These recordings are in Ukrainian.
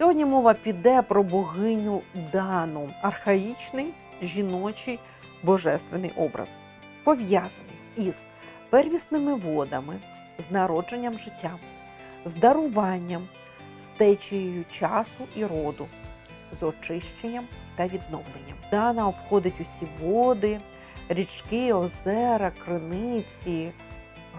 Сьогодні мова піде про богиню Дану, архаїчний жіночий божественний образ, пов'язаний із первісними водами, з народженням життя, з даруванням, з течією часу і роду, з очищенням та відновленням. Дана обходить усі води, річки, озера, криниці,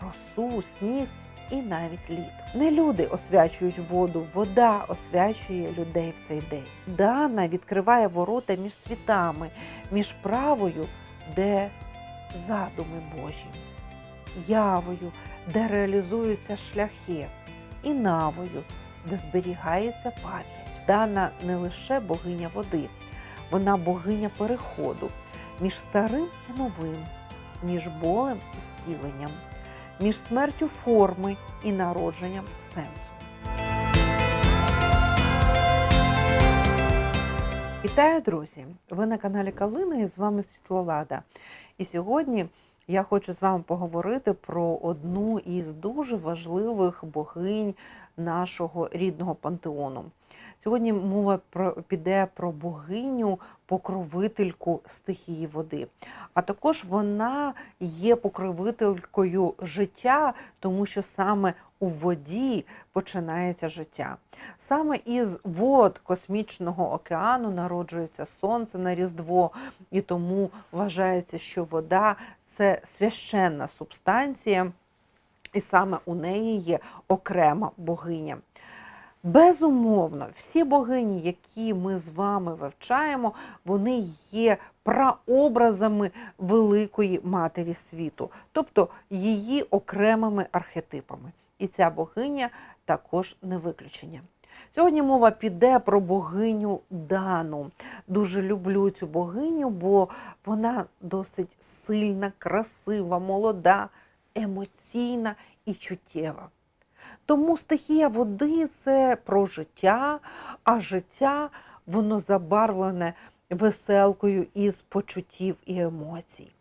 росу, сніг і навіть лід. Не люди освячують воду, вода освячує людей в цей день. Дана відкриває ворота між світами, між правою, де задуми Божі, явою, де реалізуються шляхи, і навою, де зберігається пам'ять. Дана не лише богиня води, вона богиня переходу між старим і новим, між болем і зціленням, між смертю форми і народженням сенсу. Вітаю, друзі! Ви на каналі Калина і з вами Світлолада. І сьогодні я хочу з вами поговорити про одну із дуже важливих богинь нашого рідного пантеону. Сьогодні мова про, піде про богиню, покровительку стихії води. А також вона є покровителькою життя, тому що саме у воді починається життя. Саме із вод космічного океану народжується сонце на Різдво, і тому вважається, що вода це священна субстанція, і саме у неї є окрема богиня. Безумовно, всі богині, які ми з вами вивчаємо, вони є прообразами великої матері світу, тобто її окремими архетипами. І ця богиня також не виключення. Сьогодні мова піде про богиню Дану. Дуже люблю цю богиню, бо вона досить сильна, красива, молода, емоційна і чуттєва. Тому стихія води це про життя, а життя воно забарвлене веселкою із почуттів і емоцій.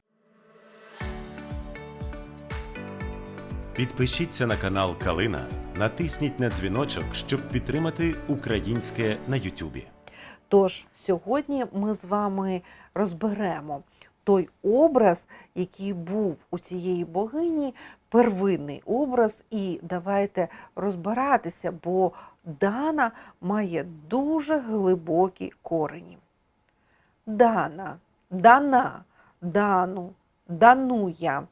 Підпишіться на канал Калина, натисніть на дзвіночок, щоб підтримати українське на Ютубі. Тож сьогодні ми з вами розберемо той образ, який був у цієї богині, первинний образ, і давайте розбиратися, бо Дана має дуже глибокі корені. Дана, дана, дану, дануя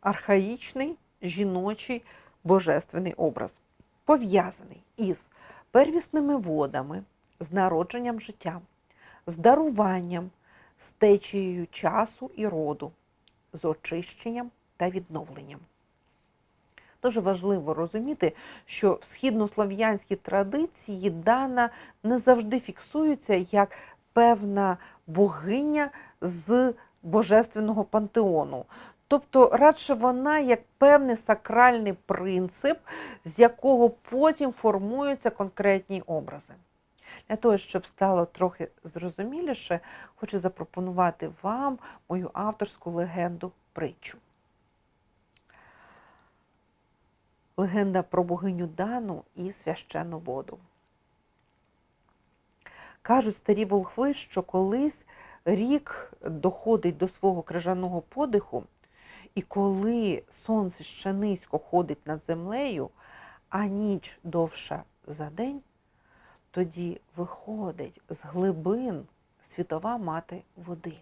архаїчний жіночий божественний образ, пов'язаний із первісними водами, з народженням життя, з даруванням, з течією часу і роду, з очищенням та відновленням. Дуже важливо розуміти, що в східнослов'янській традиції Дана не завжди фіксується як певна богиня з божественного пантеону. Тобто, радше вона як певний сакральний принцип, з якого потім формуються конкретні образи. Для того, щоб стало трохи зрозуміліше, хочу запропонувати вам мою авторську легенду притчу. Легенда про богиню Дану і священну воду. Кажуть старі волхви, що колись рік доходить до свого крижаного подиху, і коли сонце ще низько ходить над землею, а ніч довша за день, тоді виходить з глибин світова мати води,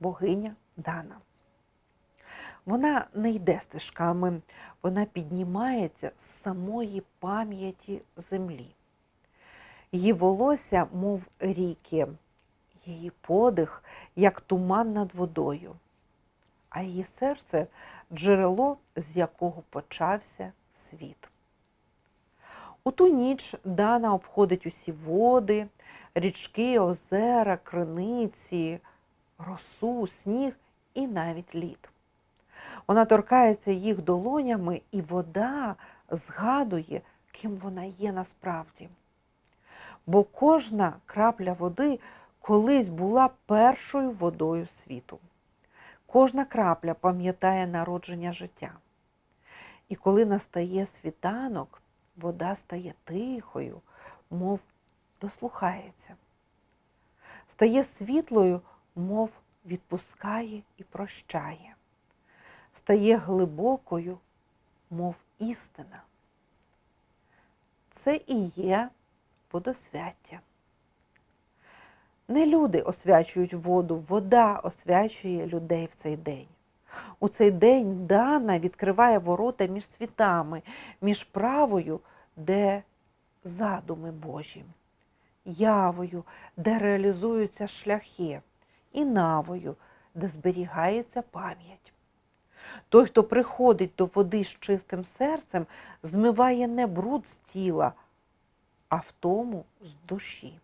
богиня Дана. Вона не йде стежками, вона піднімається з самої пам'яті землі. Її волосся, мов ріки, її подих, як туман над водою, а її серце джерело, з якого почався світ. У ту ніч Дана обходить усі води, річки, озера, криниці, росу, сніг і навіть лід. Вона торкається їх долонями, і вода згадує, ким вона є насправді. Бо кожна крапля води колись була першою водою світу. Кожна крапля пам'ятає народження життя. І коли настає світанок, вода стає тихою, мов дослухається. Стає світлою, мов відпускає і прощає. Стає глибокою, мов істина. Це і є водосвяття. Не люди освячують воду, вода освячує людей в цей день. У цей день Дана відкриває ворота між світами, між правою, де задуми Божі, явою, де реалізуються шляхи, і навою, де зберігається пам'ять. Той, хто приходить до води з чистим серцем, змиває не бруд з тіла, а втому з душі.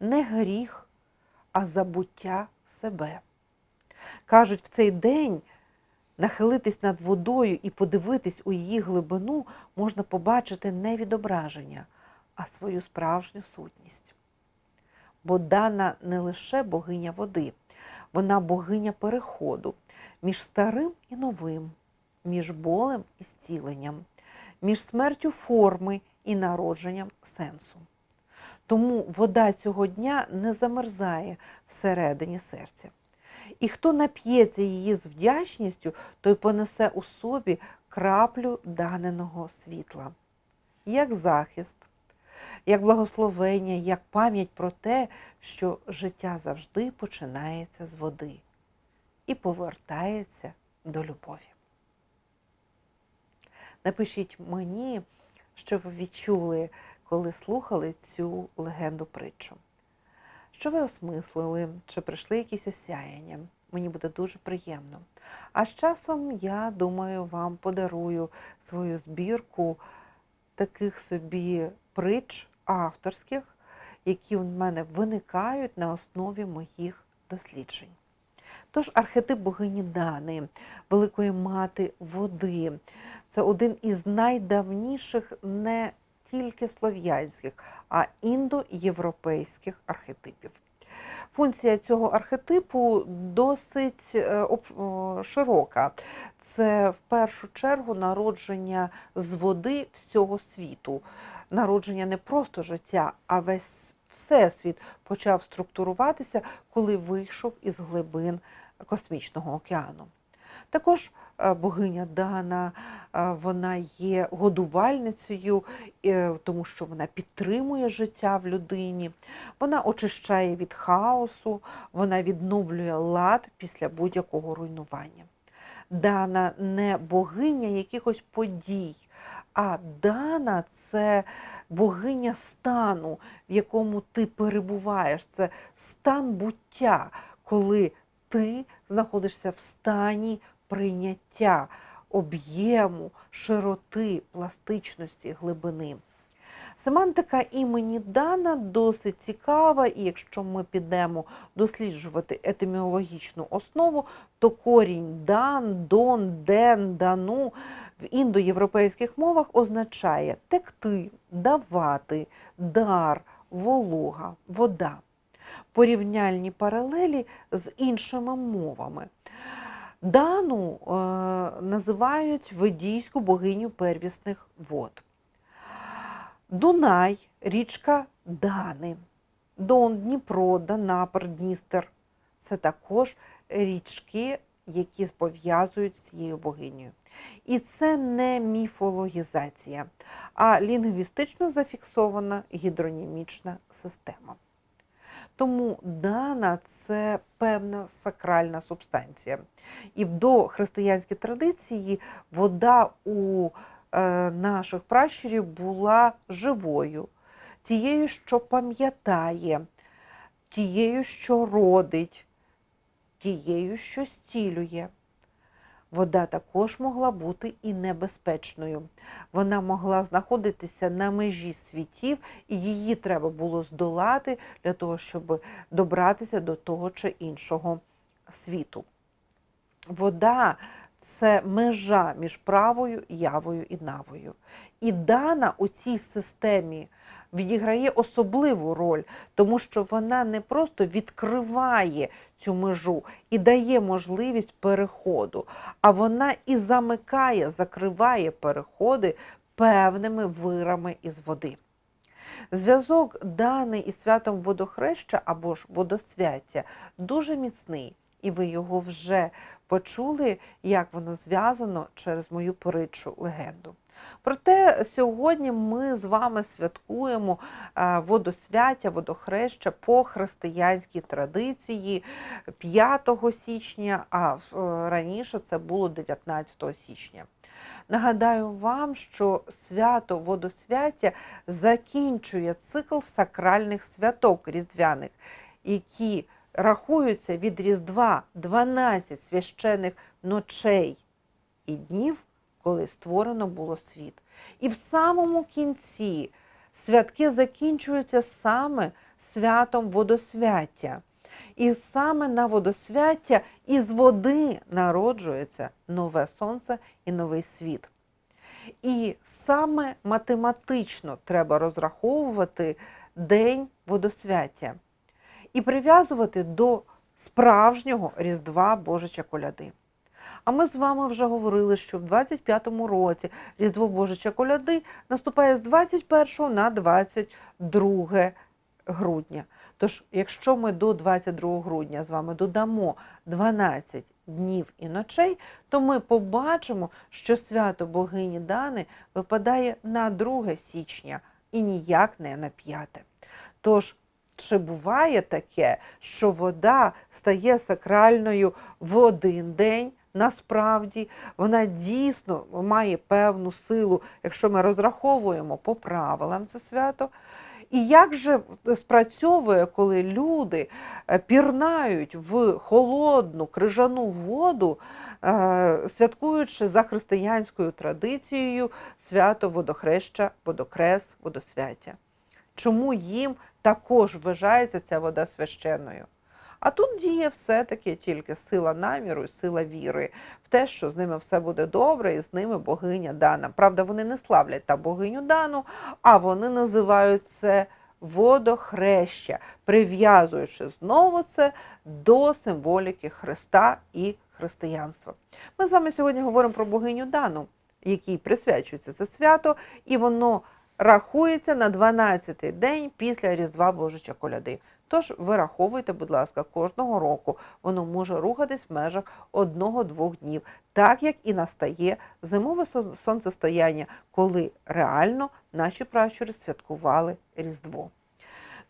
Не гріх, а забуття себе. Кажуть, в цей день нахилитись над водою і подивитись у її глибину можна побачити не відображення, а свою справжню сутність. Бо дана не лише богиня води, вона богиня переходу між старим і новим, між болем і зціленням, між смертю форми і народженням сенсу. Тому вода цього дня не замерзає всередині серця. І хто нап'ється її з вдячністю, той понесе у собі краплю даненого світла, як захист, як благословення, як пам'ять про те, що життя завжди починається з води і повертається до любові. Напишіть мені, що ви відчули, коли слухали цю легенду притчу. Що ви осмислили, чи прийшли якісь осяяння? Мені буде дуже приємно. А з часом, я думаю, вам подарую свою збірку таких собі притч авторських, які у мене виникають на основі моїх досліджень. Тож архетип богині Дани, Великої Мати води, це один із найдавніших не тільки слов'янських, а індоєвропейських архетипів. Функція цього архетипу досить е, о, широка. Це в першу чергу народження з води всього світу. Народження не просто життя, а весь всесвіт почав структуруватися, коли вийшов із глибин космічного океану. Також е, богиня Дана, е, вона є годувальницею, е, тому що вона підтримує життя в людині, вона очищає від хаосу, вона відновлює лад після будь-якого руйнування. Дана не богиня якихось подій, а дана це богиня стану, в якому ти перебуваєш. Це стан буття, коли ти знаходишся в стані прийняття об'єму, широти, пластичності, глибини. Семантика імені Дана досить цікава, і якщо ми підемо досліджувати етиміологічну основу, то корінь дан, дон, ден, дану в індоєвропейських мовах означає текти, давати, дар, волога, вода. Порівняльні паралелі з іншими мовами. Дану е, називають ведійську богиню первісних вод. Дунай річка Дани, Дон, Дніпро, Данапр, Дністер це також річки, які пов'язують з цією богинею. І це не міфологізація, а лінгвістично зафіксована гідронімічна система. Тому дана це певна сакральна субстанція. І в дохристиянській традиції вода у е, наших пращурів була живою, тією, що пам'ятає, тією, що родить, тією, що зцілює. Вода також могла бути і небезпечною. Вона могла знаходитися на межі світів, і її треба було здолати для того, щоб добратися до того чи іншого світу. Вода це межа між правою, явою і навою. І дана у цій системі відіграє особливу роль, тому що вона не просто відкриває цю межу і дає можливість переходу, а вона і замикає, закриває переходи певними вирами із води. Зв'язок даний із святом водохреща або ж водосвяття дуже міцний, і ви його вже почули, як воно зв'язано через мою притчу легенду. Проте сьогодні ми з вами святкуємо е, водосвяття, водохреща по християнській традиції 5 січня, а е, раніше це було 19 січня. Нагадаю вам, що свято водосвяття закінчує цикл сакральних святок різдвяних, які рахуються від Різдва 12 священих ночей і днів, коли створено було світ. І в самому кінці святки закінчуються саме святом водосвяття. І саме на водосвяття із води народжується нове сонце і новий світ. І саме математично треба розраховувати день водосвяття і прив'язувати до справжнього Різдва Божича Коляди. А ми з вами вже говорили, що в 25-му році Різдво Божича Коляди наступає з 21 на 22 грудня. Тож, якщо ми до 22 грудня з вами додамо 12 днів і ночей, то ми побачимо, що свято богині Дани випадає на 2 січня і ніяк не на 5. Тож, чи буває таке, що вода стає сакральною в один день? Насправді вона дійсно має певну силу, якщо ми розраховуємо по правилам це свято. І як же спрацьовує, коли люди е, пірнають в холодну крижану воду, е, святкуючи за християнською традицією свято водохреща, водокрес, водосвяття? Чому їм також вважається ця вода священною? А тут діє все-таки тільки сила наміру і сила віри в те, що з ними все буде добре, і з ними богиня Дана. Правда, вони не славлять та богиню Дану, а вони називають це водохреща, прив'язуючи знову це до символіки Христа і християнства. Ми з вами сьогодні говоримо про богиню Дану, якій присвячується це свято, і воно рахується на 12-й день після Різдва Божича Коляди. Тож вираховуйте, будь ласка, кожного року воно може рухатись в межах одного-двох днів, так як і настає зимове сон- сонцестояння, коли реально наші пращури святкували Різдво.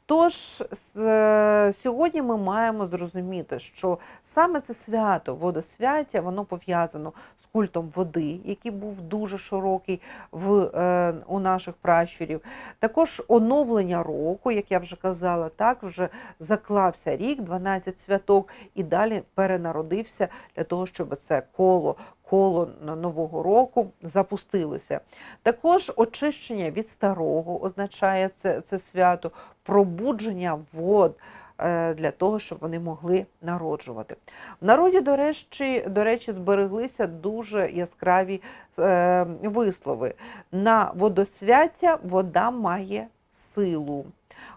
Тож е, сьогодні ми маємо зрозуміти, що саме це свято, водосвяття, воно пов'язано з культом води, який був дуже широкий в, е, у наших пращурів. Також оновлення року, як я вже казала, так вже заклався рік, 12 святок, і далі перенародився для того, щоб це коло. Коло нового року запустилося. Також очищення від старого означає це, це свято, пробудження вод е, для того, щоб вони могли народжувати. В народі, до речі, до речі, збереглися дуже яскраві е, вислови. На водосвяття вода має силу.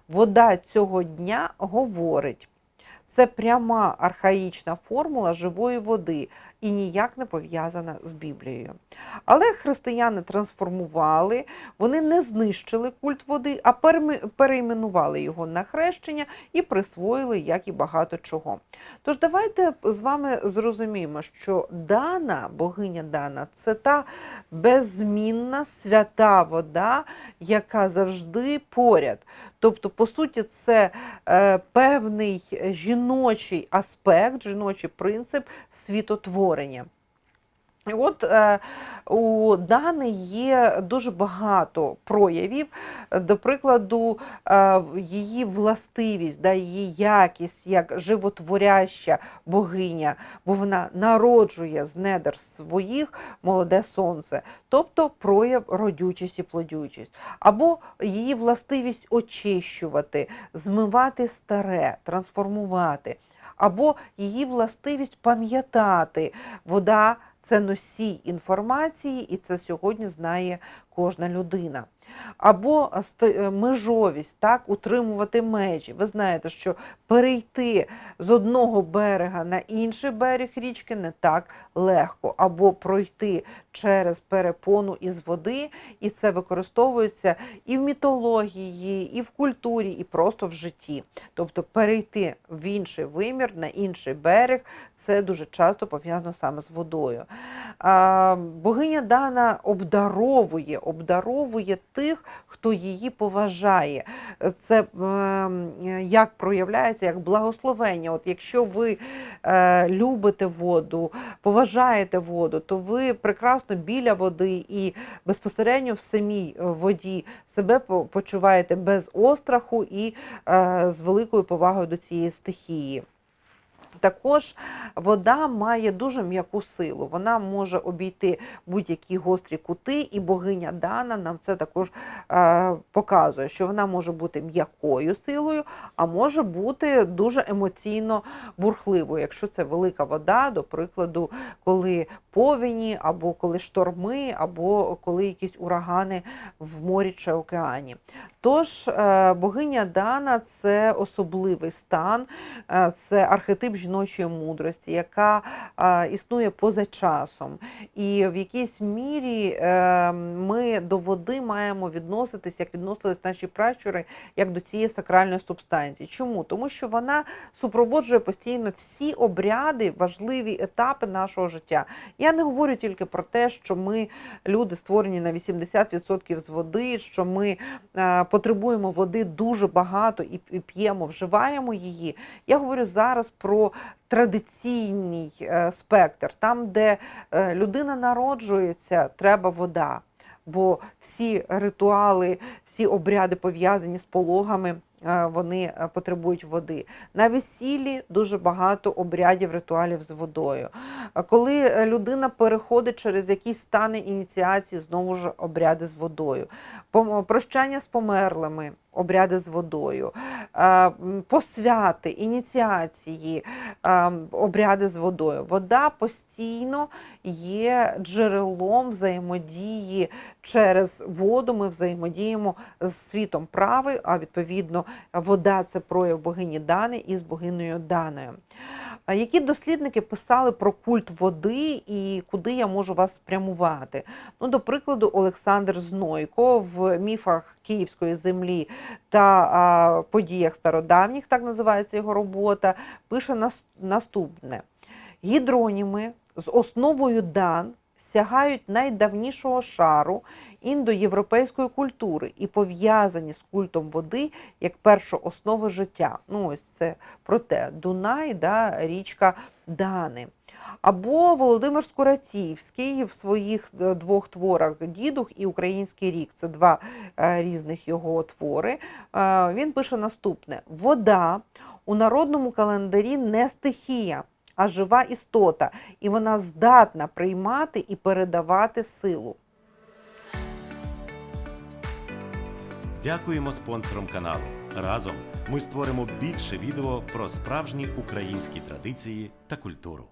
Вода цього дня говорить. Це пряма архаїчна формула живої води і ніяк не пов'язана з Біблією. Але християни трансформували, вони не знищили культ води, а перейменували його на хрещення і присвоїли, як і багато чого. Тож давайте з вами зрозуміємо, що Дана, богиня Дана, це та беззмінна свята вода, яка завжди поряд. Тобто, по суті, це е, певний жіночий аспект, жіночий принцип світотворення. От е, у Дани є дуже багато проявів. До прикладу, е, її властивість, да, її якість як животворяща богиня, бо вона народжує з недер своїх молоде сонце, тобто прояв родючість і плодючість, або її властивість очищувати, змивати старе, трансформувати, або її властивість пам'ятати. Вода це носій інформації, і це сьогодні знає кожна людина. Або е, межовість, так, утримувати межі. Ви знаєте, що перейти з одного берега на інший берег річки не так легко, або пройти через перепону із води, і це використовується і в мітології, і в культурі, і просто в житті. Тобто перейти в інший вимір, на інший берег, це дуже часто пов'язано саме з водою. Богиня Дана обдаровує, обдаровує тих, хто її поважає. Це ем, як проявляється, як благословення. От якщо ви е, любите воду, поважаєте воду, то ви прекрасно біля води і безпосередньо в самій е, воді себе почуваєте без остраху і е, з великою повагою до цієї стихії. Також вода має дуже м'яку силу. Вона може обійти будь-які гострі кути, і богиня Дана нам це також е, показує, що вона може бути м'якою силою, а може бути дуже емоційно бурхливою, якщо це велика вода, до прикладу, коли повені, або коли шторми, або коли якісь урагани в морі чи океані. Тож е, богиня Дана це особливий стан, е, це архетип жіночої мудрості, яка е, існує поза часом. І в якійсь мірі ми до води маємо відноситись, як відносились наші пращури, як до цієї сакральної субстанції. Чому? Тому що вона супроводжує постійно всі обряди, важливі етапи нашого життя. Я не говорю тільки про те, що ми люди створені на 80% з води, що ми е, потребуємо води дуже багато і п'ємо, вживаємо її. Я говорю зараз про традиційний е, спектр, там, де е, людина народжується, треба вода. Бо всі ритуали, всі обряди пов'язані з пологами, вони е, потребують води. На весіллі дуже багато обрядів, ритуалів з водою. Коли е, людина переходить через якісь стани ініціації, знову ж обряди з водою. Прощання з померлими, обряди з водою, е, посвяти, ініціації, е, обряди з водою. Вода постійно є джерелом взаємодії через воду. Ми взаємодіємо з світом прави, а відповідно вода це прояв богині Дани із богинею Даною. Які дослідники писали про культ води і куди я можу вас спрямувати? Ну, до прикладу, Олександр Знойко в міфах Київської землі та а, подіях стародавніх, так називається його робота, пише нас- наступне: гідроніми з основою дан сягають найдавнішого шару індоєвропейської культури і пов'язані з культом води як першооснови життя. Ну, ось це про те, Дунай, да, річка Дани. Або Володимир Скурацівський в своїх е, двох творах Дідух і Український рік це два е, різних його твори. Е, Він пише наступне: вода у народному календарі не стихія, а жива істота, і вона здатна приймати і передавати силу. Дякуємо спонсорам каналу. Разом ми створимо більше відео про справжні українські традиції та культуру.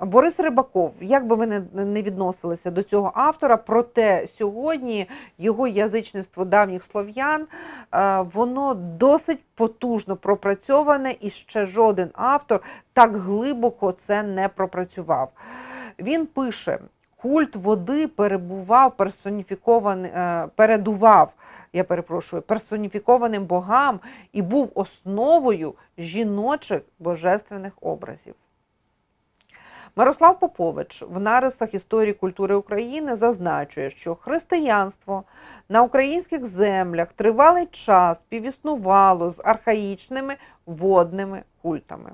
Борис Рибаков, як би ви не, відносилися до цього автора, проте сьогодні його язичництво давніх слов'ян е, воно досить потужно пропрацьоване, і ще жоден автор так глибоко це не пропрацював. Він пише: культ води перебував персоніфікований, е, передував. Я перепрошую, персоніфікованим богам і був основою жіночих божественних образів. Мирослав Попович в нарисах історії культури України зазначує, що християнство на українських землях тривалий час співіснувало з архаїчними водними культами.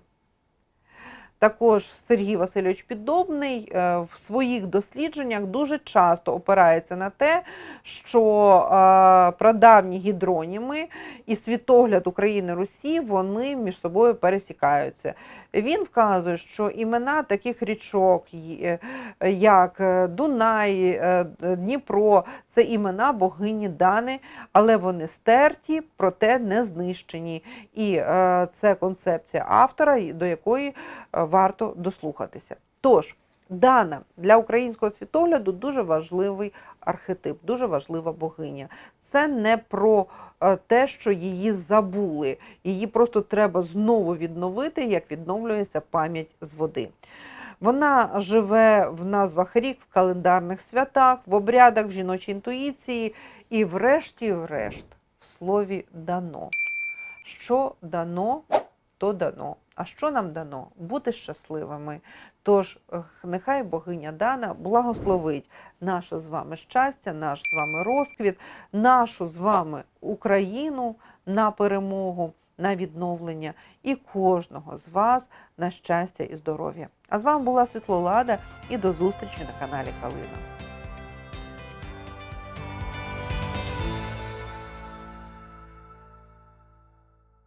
Також Сергій Васильович Піддобний е, в своїх дослідженнях дуже часто опирається на те, що е, прадавні гідроніми і світогляд України Русі вони між собою пересікаються. Він вказує, що імена таких річок, е, як Дунай, Дніпро, це імена богині Дани, але вони стерті, проте не знищені. І це концепція автора, до якої варто дослухатися. Тож, Дана для українського світогляду дуже важливий архетип, дуже важлива богиня. Це не про е, те, що її забули. Її просто треба знову відновити, як відновлюється пам'ять з води. Вона живе в назвах рік, в календарних святах, в обрядах, в жіночій інтуїції і, врешті-врешт, в слові дано. Що дано, то дано. А що нам дано? Бути щасливими. Тож, нехай богиня Дана благословить наше з вами щастя, наш з вами розквіт, нашу з вами Україну на перемогу, на відновлення і кожного з вас на щастя і здоров'я. А з вами була Світлолада і до зустрічі на каналі Калина.